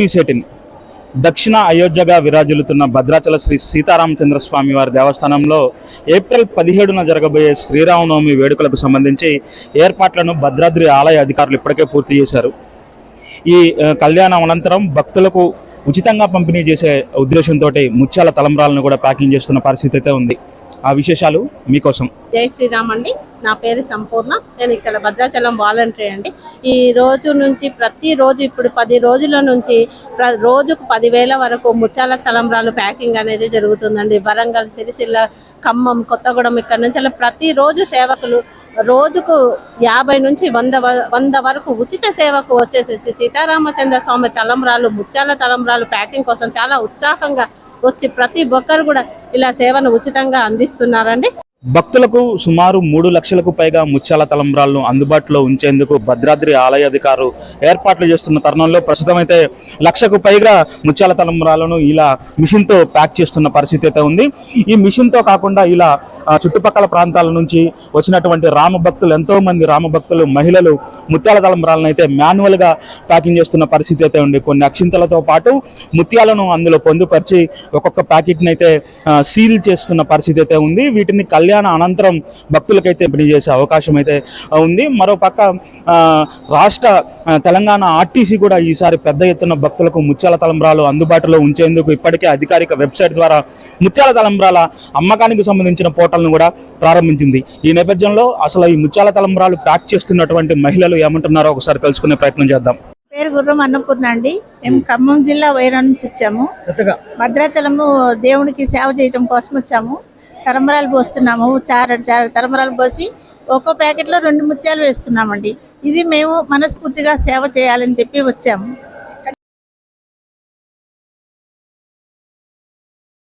News eighteen దక్షిణ అయోధ్యగా విరాజిల్లుతున్న భద్రాచల శ్రీ సీతారామచంద్ర స్వామి వారి దేవస్థానంలో ఏప్రిల్ పదిహేడున జరగబోయే శ్రీరామనవమి వేడుకలకు సంబంధించి ఏర్పాట్లను భద్రాద్రి ఆలయ అధికారులు ఇప్పటికే పూర్తి చేశారు. ఈ కళ్యాణం అనంతరం భక్తులకు ఉచితంగా పంపిణీ చేసే ఉద్దేశంతో ముత్యాల తలంబ్రాలను కూడా ప్యాకింగ్ చేస్తున్న పరిస్థితి అయితే ఉంది. ఆ విశేషాలు మీకోసం. జై శ్రీరామ్ అండి. నా పేరు సంపూర్ణ. నేను ఇక్కడ భద్రాచలం వాలంటరీ అండి. ఈ రోజు నుంచి ప్రతి రోజు ఇప్పుడు పది రోజుల నుంచి ప్ర- రోజుకు పదివేల వరకు ముత్యాల తలంబ్రాలు ప్యాకింగ్ అనేది జరుగుతుందండి. వరంగల్ సిరిసిల్ల ఖమ్మం కొత్తగూడెం ఇక్కడ నుంచి అలా ప్రతి రోజు సేవకులు రోజుకు యాభై నుంచి వంద వ- వంద వరకు ఉచిత సేవకు వచ్చేసేసి సీతారామచంద్ర స్వామి తలంబ్రాలు ముత్యాల తలంబ్రాలు ప్యాకింగ్ కోసం చాలా ఉత్సాహంగా వచ్చి ప్రతి ఒక్కరు కూడా ఇలా సేవను ఉచితంగా అందిస్తున్నారండి. భక్తులకు సుమారు మూడు లక్షలకు పైగా ముత్యాల తలంబ్రాలను అందుబాటులో ఉంచేందుకు భద్రాద్రి ఆలయ అధికారులు ఏర్పాట్లు చేస్తున్న తరుణంలో ప్రస్తుతం అయితే లక్షకు పైగా ముత్యాల తలంబ్రాలను ఇలా మిషన్తో ప్యాక్ చేస్తున్న పరిస్థితి అయితే ఉంది. ఈ మిషన్తో కాకుండా ఇలా చుట్టుపక్కల ప్రాంతాల నుంచి వచ్చినటువంటి రామ భక్తులు ఎంతో మంది రామ భక్తులు మహిళలు ముత్యాల తలంబ్రాలను అయితే మాన్యువల్గా ప్యాకింగ్ చేస్తున్న పరిస్థితి అయితే ఉంది. కొన్ని అక్షింతలతో పాటు ముత్యాలను అందులో పొందుపరిచి ఒక్కొక్క ప్యాకెట్ని అయితే సీల్ చేస్తున్న పరిస్థితి అయితే ఉంది. వీటిని కళ్యాణ అనంతరం భక్తులకైతే చేసే అవకాశం అయితే ఉంది. మరో పక్క ఆ, రాష్ట్ర తెలంగాణ ఆర్టీసీ కూడా ఈసారి పెద్ద ఎత్తున భక్తులకు ముత్యాల తలంబ్రాలు అందుబాటులో ఉంచేందుకు ఇప్పటికే అధికారిక వెబ్సైట్ ద్వారా ముత్యాల తలంబ్రాల అమ్మకానికి సంబంధించిన పోర్టల్ను కూడా ప్రారంభించింది. ఈ నేపథ్యంలో అసలు ఈ ముత్యాల తలంబ్రాలు ప్యాక్ చేస్తున్నటువంటి మహిళలు ఏమంటున్నారో ఒకసారి తెలుసుకునే ప్రయత్నం చేద్దాం. పేరు గుర్రం అన్నపూర్ణ అండి. మేము ఖమ్మం జిల్లా వైరా నుంచి వచ్చాము. భద్రాచలము దేవునికి సేవ చేయటం కోసం వచ్చాము. తరంబరాలు పోస్తున్నాము చార చార తరంబరాలు పోసి ఒక్కో ప్యాకెట్లో రెండు ముత్యాలు వేస్తున్నామండి. ఇది మేము మనస్ఫూర్తిగా సేవ చేయాలని చెప్పి వచ్చాము.